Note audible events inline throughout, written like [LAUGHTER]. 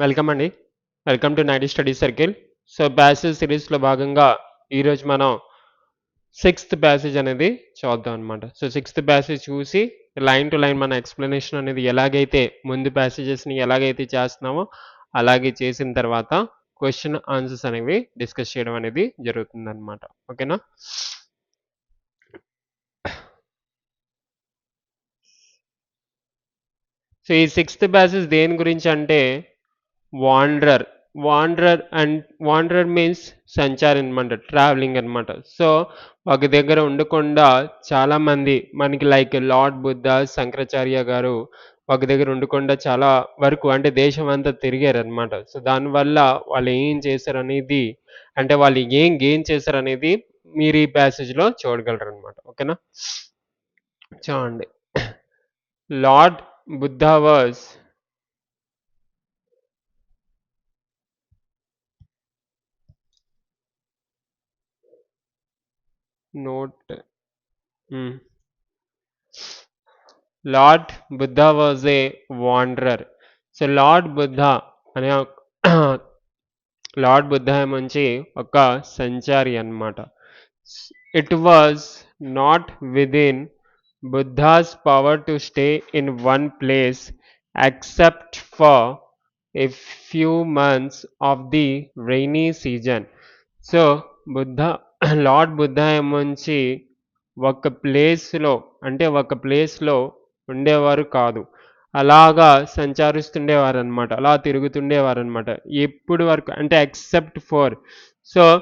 Welcome అండి. Welcome to nighty study circle so passage సిరీస్లో భాగంగా ఈరోజు మనం సిక్స్త్ ప్యాసేజ్ అనేది చూద్దాం అనమాట సో సిక్స్త్ ప్యాసేజ్ చూసి లైన్ టు లైన్ మన ఎక్స్ప్లెనేషన్ అనేది ఎలాగైతే ముందు ప్యాసేజెస్ని ఎలాగైతే చేస్తున్నామో అలాగే చేసిన తర్వాత క్వశ్చన్ ఆన్సర్స్ అనేవి డిస్కస్ చేయడం అనేది జరుగుతుంది అనమాట ఓకేనా సో ఈ సిక్స్త్ ప్యాసేజ్ దేని గురించి అంటే వాండ్రర్ వాండ్రర్ అండ్ వాండ్రర్ మీన్స్ సంచారి అనమాట ట్రావెలింగ్ అనమాట సో ఒక దగ్గర ఉండకుండా చాలామంది మనకి లైక్ లార్డ్ బుద్ధ శంకరాచార్య గారు ఒక దగ్గర ఉండకుండా చాలా వరకు అంటే దేశం అంతా తిరిగారు అనమాట సో దానివల్ల వాళ్ళు ఏం చేశారు అనేది అంటే వాళ్ళు ఏం గెయిన్ చేశారు అనేది మీరు ఈ ప్యాసేజ్లో చూడగలరు అనమాట ఓకేనా చూడండి. Lord Buddha was note. Mm. Lord Buddha was a wanderer so lord Buddha అనే లార్డ్ బుద్ధ [COUGHS] మంచి ఒక సంచారి అన్నమాట. It was not within Buddha's power to stay in one place except for a few months of the rainy season so Buddha lord Buddha ఏమొంచి ఒక ప్లేస్లో అంటే ఒక ప్లేస్లో ఉండేవారు కాదు. అలాగా సంచారిస్తుండేవారు అనమాట అలా తిరుగుతుండేవారు అనమాట ఎప్పుడు వరకు అంటే except for so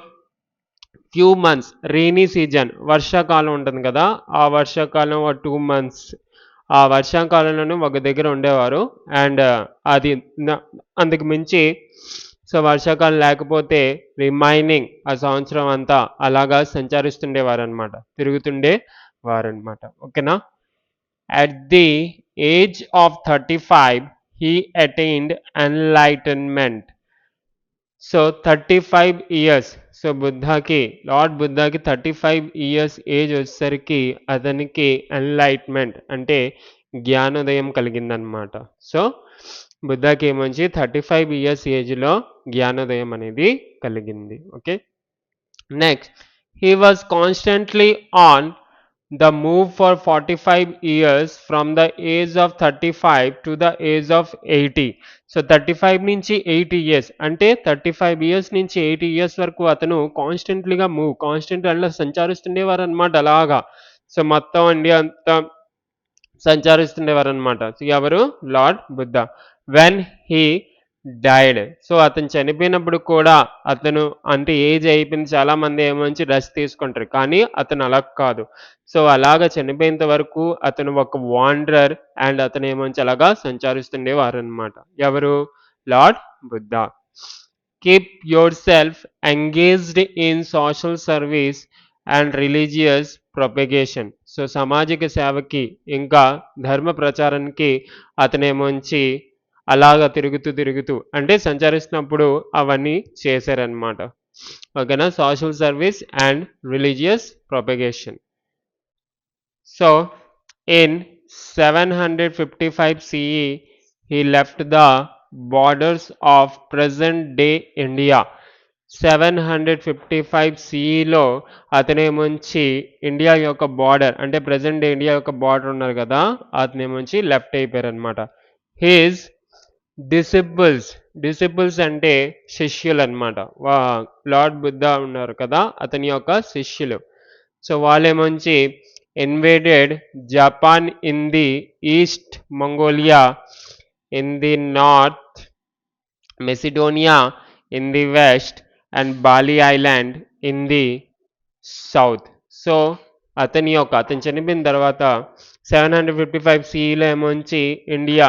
few months rainy season వర్షాకాలం ఉంటుంది కదా ఆ వర్షాకాలం ఆ టూ మంత్స్ ఆ వర్షాకాలంలోనే ఒక దగ్గర ఉండేవారు. అండ్ అది అందుకు మించి సో వర్షాకాలం లేకపోతే రిమైనింగ్ ఆ సంవత్సరం అంతా అలాగా సంచరిస్తుండేవారనమాట తిరుగుతుండే వారనమాట ఓకేనా? At the age of thirty five he attained enlightenment so thirty five years so బుద్ధాకి lord బుద్ధాకి థర్టీ ఫైవ్ ఇయర్స్ ఏజ్ వచ్చేసరికి అతనికి ఎన్లైట్మెంట్ అంటే జ్ఞానోదయం కలిగిందనమాట సో బుద్ధకి మంచి థర్టీ ఫైవ్ ఇయర్స్ ఏజ్లో జ్ఞానోదయం అనేది కలిగింది. Okay? Next he was constantly on the move for forty five years from the age of thirty five to the age of eighty so thirty five నుంచి eighty years అంటే thirty five years నుంచి eighty years వరకు అతను కాన్స్టెంట్లీగా move constant అలా సంచారిస్తుండేవారు అనమాట అలాగా. So మొత్తం India అంతా సంచరిస్తుండేవారు అనమాట ఎవరు? Lord Buddha. When he died so అతను చనిపోయినప్పుడు కూడా అతను అంటే ఏజ్ అయిపోయింది. చాలా మంది ఏమంచి రెస్ట్ తీసుకుంటారు. కానీ అతను అలా కాదు. సో అలాగా చనిపోయేంత వరకు అతను ఒక వాండరర్ అండ్ అతను ఏమంచి అలాగా సంచరిస్తుండేవారు అనమాట ఎవరు? Lord Buddha. Keep yourself engaged in social service and religious propagation so సామాజిక సేవకి ఇంకా ధర్మ ప్రచారానికి అతనేమోంచి అలాగా తిరుగుతూ తిరుగుతూ అంటే సంచరిస్తున్నప్పుడు అవన్నీ చేశారనమాట ఓకేనా social service and religious propagation so in seven hundred fifty five CE he left the borders of present day India seven hundred fifty five సిఈలో అతనేమొంచి ఇండియా యొక్క బార్డర్ అంటే ప్రజెంట్ డే ఇండియా యొక్క బార్డర్ ఉన్నారు కదా అతనేమొంచి లెఫ్ట్ అయిపోయారు అనమాట he's decibels decibels అంటే శిష్యులు అనమాట లార్డ్ బుద్ధ ఉన్నారు కదా అతని యొక్క శిష్యులు. So వాళ్ళేమొంచి invaded Japan in the east Mongolia in the north Macedonia in the west and Bali island in the south so అతని యొక్క అతను చనిపోయిన తర్వాత సెవెన్ హండ్రెడ్ ఫిఫ్టీ ఫైవ్ సిఈలో ఏమోంచి ఇండియా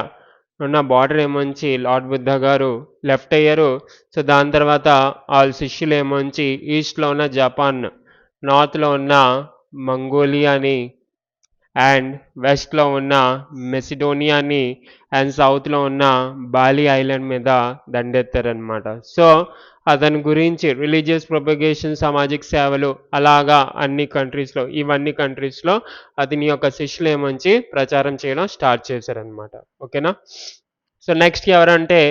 ఉన్న బార్డర్ ఏమోంచి లార్డ్ బుద్ధ గారు లెఫ్ట్ అయ్యారు. సో దాని తర్వాత వాళ్ళ శిష్యులు ఏమోంచి ఈస్ట్లో ఉన్న జపాన్ నార్త్లో ఉన్న మంగోలియాని అండ్ వెస్ట్లో ఉన్న మెసిడోనియాని అండ్ సౌత్లో ఉన్న బాలి ఐలాండ్ మీద దండెత్తారనమాట సో అతని గురించి రిలీజియస్ ప్రొపగేషన్ సామాజిక సేవలు అలాగా అన్ని కంట్రీస్లో ఇవన్నీ కంట్రీస్లో అతని యొక్క శిష్యులు ఏమంచి ప్రచారం చేయడం స్టార్ట్ చేశారనమాట ఓకేనా సో నెక్స్ట్ ఎవరంటే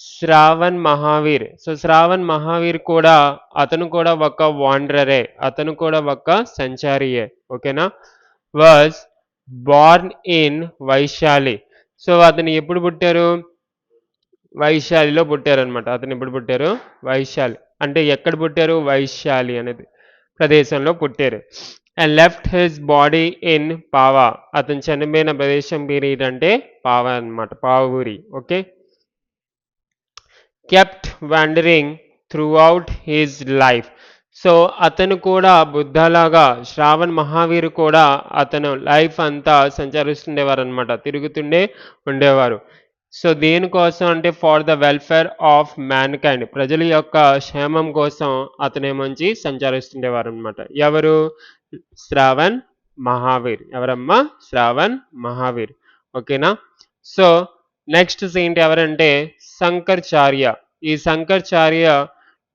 శ్రావణ్ మహావీర్. సో శ్రావణ్ మహావీర్ కూడా అతను కూడా ఒక వాండరరే అతను కూడా ఒక సంచారియే ఓకేనా was born in Vaishali so అతను ఎప్పుడు పుట్టారు? వైశాలిలో పుట్టారనమాట అతను ఎప్పుడు పుట్టారు? వైశాలి. అంటే ఎక్కడ పుట్టారు? వైశాలి అనేది ప్రదేశంలో పుట్టారు. And left his body in Pava అతను చనిపోయిన ప్రదేశం పేరు ఏంటంటే పావా అన్నమాట. పావూరి okay kept wandering throughout his life so అతను కూడా బుద్ధలాగా శ్రావణ్ మహావీర్ కూడా అతను లైఫ్ అంతా సంచరిస్తుండేవారు అనమాట తిరుగుతుండే ఉండేవారు. సో దేనికోసం అంటే for the welfare of mankind ప్రజల యొక్క క్షేమం కోసం అతనేమొంచి సంచరిస్తుండేవారు అనమాట ఎవరు? శ్రావణ్ మహావీర్. ఎవరమ్మా? శ్రావణ్ మహావీర్. ఓకేనా? సో నెక్స్ట్ సెయింట్ ఎవరంటే శంకర్చార్య. ఈ Shankaracharya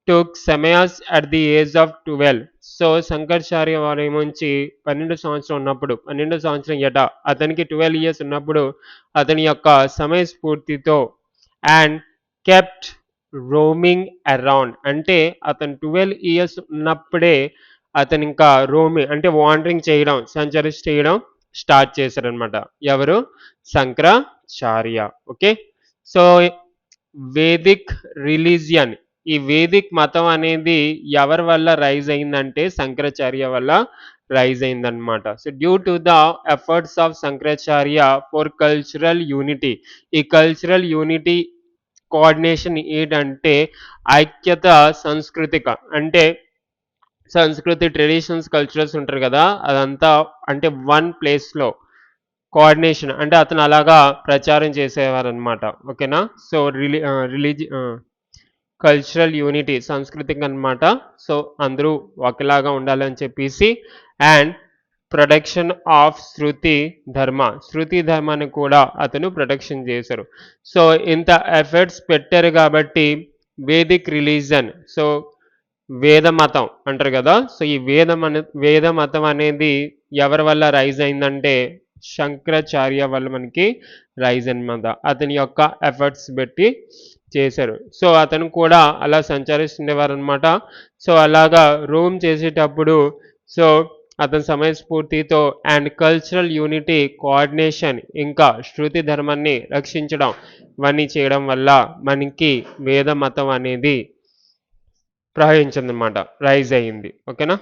took sannyas at the age of twelve so Shankaracharya వారి ఏమొంచి పన్నెండు సంవత్సరం ఉన్నప్పుడు పన్నెండు సంవత్సరం ఎట అతనికి ట్వెల్వ్ ఇయర్స్ ఉన్నప్పుడు అతని యొక్క సమయ స్ఫూర్తితో అండ్ కెప్ట్ రోమింగ్ అరౌండ్ అంటే అతను ట్వెల్వ్ ఇయర్స్ ఉన్నప్పుడే అతను ఇంకా రోమింగ్ అంటే వాండరింగ్ చేయడం సంచరిస్ చేయడం స్టార్ట్ చేశారనమాట ఎవరు? Shankaracharya okay so Vedic religion ఈ వేదిక్ మతం అనేది ఎవరి వల్ల రైజ్ అయిందంటే శంకరాచార్య వల్ల రైజ్ అయిందనమాట so due to the efforts of Shankaracharya for cultural unity ఈ కల్చరల్ యూనిటీ కోఆర్డినేషన్ ఏంటంటే ఐక్యత సంస్కృతిక. అంటే సంస్కృతి ట్రెడిషన్స్ కల్చరల్స్ ఉంటారు కదా అదంతా అంటే వన్ ప్లేస్లో కోఆర్డినేషన్ అంటే అతను అలాగా ప్రచారం చేసేవారు అనమాట ఓకేనా? సో రిలీ రిలీజి కల్చరల్ యూనిటీ సంస్కృతికి అనమాట సో అందరూ ఒకలాగా ఉండాలని చెప్పేసి అండ్ ప్రొడక్షన్ ఆఫ్ శృతి ధర్మ. శృతి ధర్మాన్ని కూడా అతను ప్రొటెక్షన్ చేశారు. సో ఇంత ఎఫర్ట్స్ పెట్టారు కాబట్టి వేదిక్ రిలీజన్ సో వేద మతం అంటారు కదా. సో ఈ వేద వేద మతం అనేది ఎవరి వల్ల రైజ్ అయిందంటే శంకరాచార్య వల్ల మనకి రైజ్ అనమాట అతని యొక్క ఎఫర్ట్స్ పెట్టి చేశారు. సో అతను కూడా అలా సంచరిస్తుండేవారు అనమాట సో అలాగా రూమ్ చేసేటప్పుడు సో అతని సమయస్ఫూర్తితో అండ్ కల్చరల్ యూనిటీ కోఆర్డినేషన్ ఇంకా శృతి ధర్మాన్ని రక్షించడం ఇవన్నీ చేయడం వల్ల మనకి వేద మతం అనేది ప్రవహించిందనమాట రైజ్ అయ్యింది. ఓకేనా?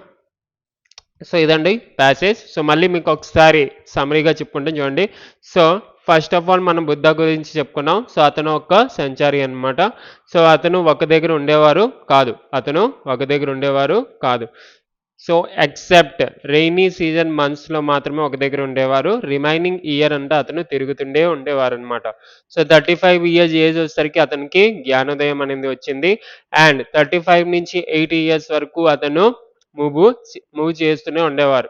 సో ఇదండి ప్యాసేజ్ సో మళ్ళీ మీకు ఒకసారి సమరీగా చెప్పుకుంటాం చూడండి. సో ఫస్ట్ ఆఫ్ ఆల్ మనం బుద్ధ గురించి చెప్పుకున్నాం. సో అతను ఒక సంచారి అనమాట సో అతను ఒక దగ్గర ఉండేవారు కాదు. అతను ఒక దగ్గర ఉండేవారు కాదు. సో ఎక్సెప్ట్ రెయినీ సీజన్ మంత్స్లో మాత్రమే ఒక దగ్గర ఉండేవారు. రిమైనింగ్ ఇయర్ అంతా అతను తిరుగుతుండే ఉండేవారు అనమాట so thirty five years age వచ్చేసరికి అతనికి జ్ఞానోదయం అనేది వచ్చింది. అండ్ థర్టీ ఫైవ్ నుంచి ఎయిటీ ఇయర్స్ వరకు అతను మూవ్ మూవ్ చేస్తూనే ఉండేవారు.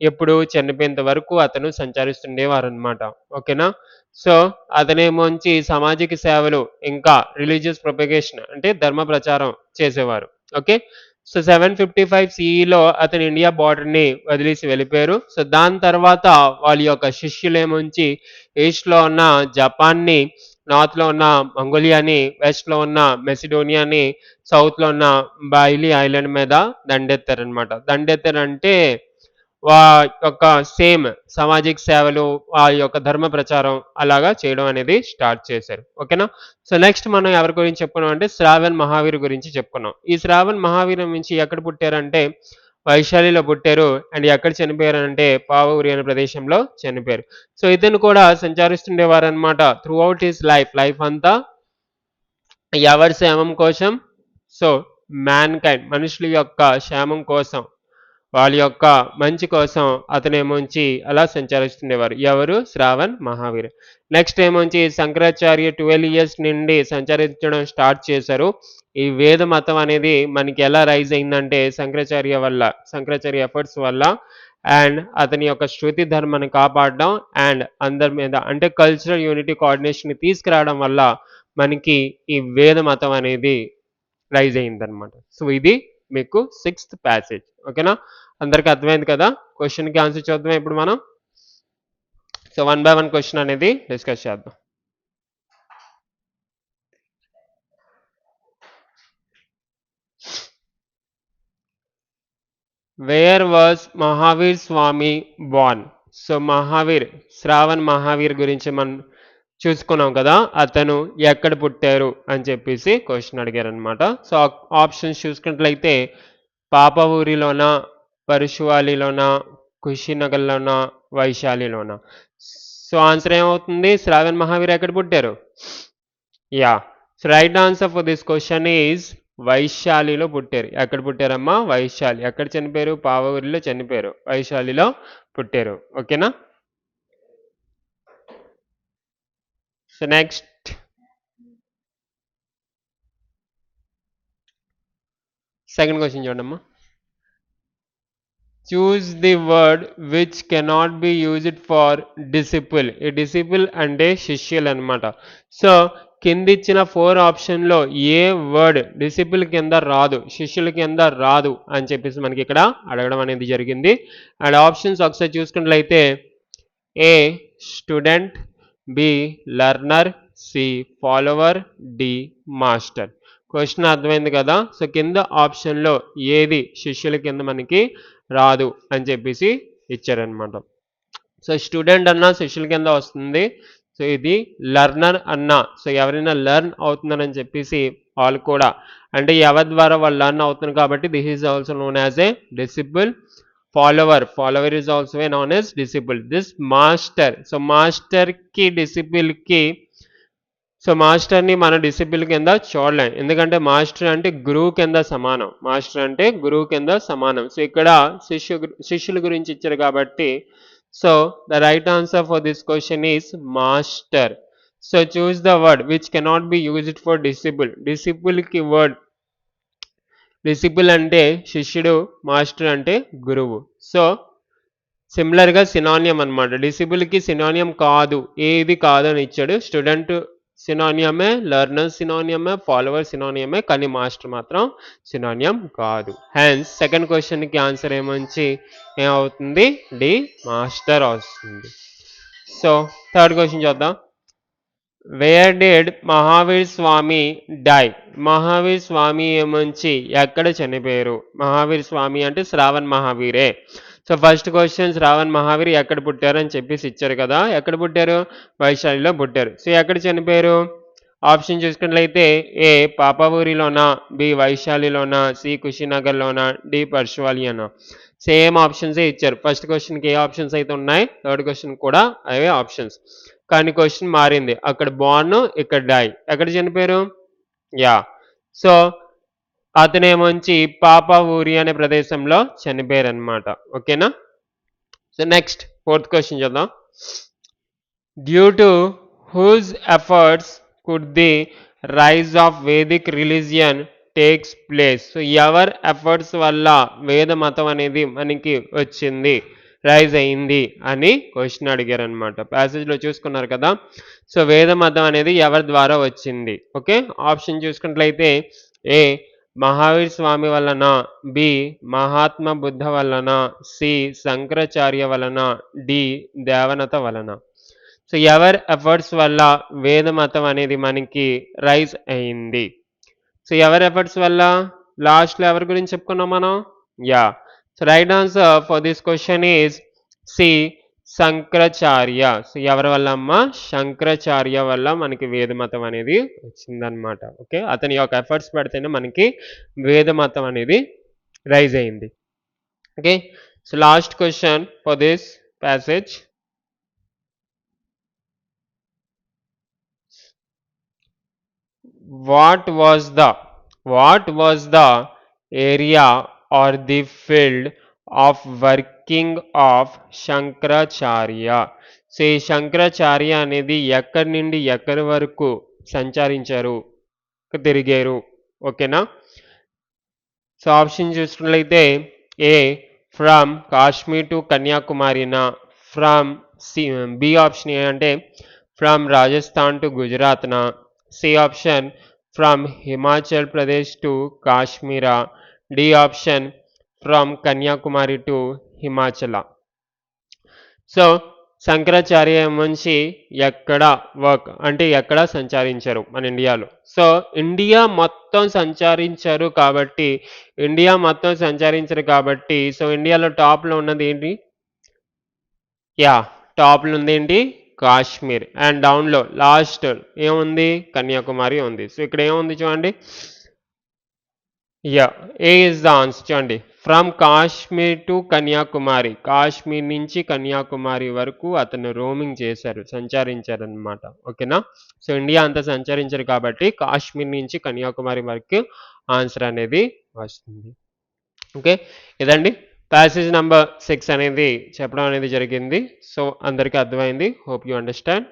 ఎప్పుడు చనిపోయేంత వరకు అతను సంచరిస్తుండేవారు అనమాట ఓకేనా? సో అతనేమోంచి సామాజిక సేవలు ఇంకా రిలీజియస్ ప్రొపగేషన్ అంటే ధర్మ ప్రచారం చేసేవారు. Okay? So seven fifty five సిఈలో అతను ఇండియా బార్డర్ని వదిలేసి వెళ్ళిపోయారు. సో దాని తర్వాత వాళ్ళ యొక్క శిష్యులేమోంచి ఈస్ట్లో ఉన్న జపాన్ని నార్త్లో ఉన్న మంగోలియాని వెస్ట్లో ఉన్న మెసిడోనియాని సౌత్లో ఉన్న బైలీ ఐలాండ్ మీద దండెత్తారనమాట దండెత్తారంటే యొక్క సేమ్ సామాజిక సేవలు ఆ యొక్క ధర్మ ప్రచారం అలాగా చేయడం అనేది స్టార్ట్ చేశారు. ఓకేనా? సో నెక్స్ట్ మనం ఎవరి గురించి చెప్పుకున్నాం అంటే శ్రావణ్ మహావీర్ గురించి చెప్పుకున్నాం. ఈ శ్రావణ్ మహావీర్ నుంచి ఎక్కడ పుట్టారంటే వైశాలిలో పుట్టారు అండ్ ఎక్కడ చనిపోయారు అంటే పావూరి అనే ప్రదేశంలో చనిపోయారు. సో ఇతను కూడా సంచరిస్తుండేవారు అనమాట throughout his life life అంతా ఎవరి క్షేమం కోసం? సో మ్యాన్ కైండ్ మనుషుల యొక్క క్షేమం కోసం. వాళ్ళ యొక్క మంచి కోసం అతనేమోంచి అలా సంచరిస్తుండేవారు. ఎవరు? శ్రావణ్ మహావీర్. నెక్స్ట్ ఏమోంచి శంకరాచార్య ట్వెల్వ్ ఇయర్స్ నుండి సంచరించడం స్టార్ట్ చేశారు. ఈ వేద మతం అనేది మనకి ఎలా రైజ్ అయిందంటే శంకరాచార్య వల్ల శంకరాచార్య ఎఫర్ట్స్ వల్ల అండ్ అతని యొక్క శృతి ధర్మాన్ని కాపాడడం అండ్ అందరి మీద అంటే కల్చరల్ యూనిటీ కోఆర్డినేషన్ తీసుకురావడం వల్ల మనకి ఈ వేద మతం అనేది రైజ్ అయిందనమాట సో ఇది మీకు సిక్స్త్ ప్యాసేజ్ ఓకేనా అందరికి అర్థమైంది కదా? క్వశ్చన్కి ఆన్సర్ చూద్దాం ఇప్పుడు మనం. So one by one question అనేది డిస్కస్ చేద్దాం. Where was Mahavir Swami born so Mahavir Shravan Mahavir గురించి మనం చూసుకున్నాం కదా అతను ఎక్కడ పుట్టారు అని చెప్పేసి క్వశ్చన్ అడిగారనమాట సో ఆప్షన్స్ చూసుకున్నట్లయితే పాప ఊరిలోన పరుశువాలిలోన కుషినగర్లోన వైశాలిలోన. సో ఆన్సర్ ఏమవుతుంది? శ్రావణ్ మహావీర్ ఎక్కడ పుట్టారు? Yeah right answer for this question is వైశాలిలో పుట్టారు. ఎక్కడ పుట్టారమ్మా? వైశాలి. ఎక్కడ చనిపోయారు? పావూరిలో చనిపోయారు. వైశాలిలో పుట్టారు. ఓకేనా సో నెక్స్ట్ సెకండ్ క్వశ్చన్ చూడమ్మా choose the word which cannot be used for disciple ఈ డిసిపుల్ అంటే శిష్యులు అనమాట సో కింద ఇచ్చిన ఫోర్ ఆప్షన్లో ఏ వర్డ్ డిసిపుల్ కింద రాదు శిష్యుల కింద రాదు అని చెప్పేసి మనకి ఇక్కడ అడగడం అనేది జరిగింది. అండ్ ఆప్షన్స్ ఒకసారి చూసుకున్నట్లయితే A student B learner C follower D master. Question అర్థమైంది కదా? సో కింద ఆప్షన్లో ఏది శిష్యుల కింద మనకి రాదు అని చెప్పేసి ఇచ్చారనమాట సో స్టూడెంట్ అన్న శిష్యుల కింద వస్తుంది. సో ఇది లర్నర్ అన్న. సో ఎవరైనా లర్న్ అవుతున్నారని చెప్పేసి వాళ్ళు కూడా. అంటే ఎవరి ద్వారా వాళ్ళు లర్న్ అవుతున్నారు కాబట్టి this is also known as a disciple follower follower is known as disciple. This master. This master so మాస్టర్కి డిసిపుల్కి సో మాస్టర్ని మన డిసిప్లిన్ కింద చూడలేం ఎందుకంటే మాస్టర్ అంటే గురువు కింద సమానం మాస్టర్ అంటే గురువు కింద సమానం సో ఇక్కడ శిష్యు శిష్యుల గురించి ఇచ్చారు కాబట్టి so the right answer for this question is master so choose the word which cannot be used for disciple డిసిపుల్కి word disciple అంటే శిష్యుడు మాస్టర్ అంటే గురువు. సో సిమిలర్గా సినానియం అనమాట డిసిబుల్కి సినానియం కాదు ఏది కాదు అని ఇచ్చాడు. స్టూడెంట్ సినానియమే లర్నర్ సినానియమే ఫాలోవర్ సినానియమే కానీ మాస్టర్ మాత్రం సినానియం కాదు. హెన్స్ సెకండ్ క్వశ్చన్కి ఆన్సర్ ఏమంచి ఏమవుతుంది? డి మాస్టర్ వస్తుంది. సో థర్డ్ క్వశ్చన్ చూద్దాం. Where did Mahavir Swami die. Mahavir Swami ఏమంచి ఎక్కడ చనిపోయారు? మహావీర్ స్వామి అంటే Shravan మహావీరే. So first question Shravan Mahavir ఎక్కడ పుట్టారు అని చెప్పేసి ఇచ్చారు కదా. ఎక్కడ పుట్టారు? వైశాలిలో పుట్టారు. సో ఎక్కడ చనిపోయారు? ఆప్షన్ చూసుకున్నట్లయితే ఏ పాపవూరిలోనా? బి వైశాలిలోనా? సి కుషినగర్లోనా? డి పర్షువాలియోనా? సేమ్ ఆప్షన్సే ఇచ్చారు. ఫస్ట్ క్వశ్చన్కి ఏ ఆప్షన్స్ అయితే ఉన్నాయి? థర్డ్ క్వశ్చన్ కూడా అవే ఆప్షన్స్ కానీ క్వశ్చన్ మారింది. అక్కడ బాన్ ఇక్కడ డై ఎక్కడ చనిపోయారు యా. సో అతనేమొంచి పాప ఊరి అనే ప్రదేశంలో చనిపోయారు అనమాట ఓకేనా? సో నెక్స్ట్ ఫోర్త్ క్వశ్చన్ చూద్దాం. Due to whose efforts could the rise of Vedic religion takes place so ever efforts వల్ల వేద మతం అనేది మనకి వచ్చింది? రైజ్ అయింది అని క్వశ్చన్ అడిగారు అనమాట ప్యాసేజ్లో చూసుకున్నారు కదా. సో వేద మతం అనేది ఎవరి ద్వారా వచ్చింది? ఓకే ఆప్షన్ చూసుకున్నట్లయితే ఏ మహావీర్ స్వామి వలన బి మహాత్మ బుద్ధ వలన సి శంకరాచార్య వలన డి దేవనత వలన. సో ఎవరి ఎఫర్ట్స్ వల్ల వేద మతం అనేది మనకి రైజ్ అయింది? సో ఎవరి ఎఫర్ట్స్ వల్ల? లాస్ట్లో ఎవరి గురించి చెప్పుకున్నాం మనం? Yeah so right answer for this question is C Shankaracharya so ఎవరి వల్ల అమ్మ? శంకరాచార్య వల్ల మనకి వేద మతం అనేది వచ్చిందనమాట ఓకే అతని యొక్క ఎఫర్ట్స్ పెడితేనే మనకి వేద మతం అనేది రైజ్ అయింది. Okay so last question for this passage what was the what was the area or the field of working of Shankaracharya Shri Shankaracharya అనేది ఎక్కడి నుండి ఎక్కడి వరకు సంచరించారు? తిరిగారు. ఓకేనా? సో ఆప్షన్ చూసుకున్నట్లయితే A from Kashmir to కన్యాకుమారినా from C B option A అంటే from Rajasthan to గుజరాత్నా C option from Himachal Pradesh to Kashmira D option from Kanyakumari to Himachal so Shankaracharya నుంచి ఎక్కడ వర్క్ అంటే ఎక్కడ సంచరించారు మన ఇండియాలో. సో ఇండియా మొత్తం సంచరించారు కాబట్టి ఇండియా మొత్తం సంచారించారు కాబట్టి సో ఇండియాలో టాప్లో ఉన్నది ఏంటి? యా టాప్లో ఉంది ఏంటి? కాశ్మీర్ అండ్ డౌన్లో లాస్ట్ ఏముంది? కన్యాకుమారి ఉంది. సో ఇక్కడ ఏముంది చూడండి? Yeah A is the answer చూడండి. ఫ్రమ్ కాశ్మీర్ టు కన్యాకుమారి కాశ్మీర్ నుంచి కన్యాకుమారి వరకు అతను రోమింగ్ చేశారు సంచరించారు అనమాట ఓకేనా సో ఇండియా అంతా సంచరించారు కాబట్టి కాశ్మీర్ నుంచి కన్యాకుమారి వరకు ఆన్సర్ అనేది వస్తుంది. ఓకే ఇదండి. ప్యాసేజ్ నెంబర్ సిక్స్ అనేది చెప్పడం అనేది జరిగింది. సో అందరికీ అర్థమైంది. Hope you understand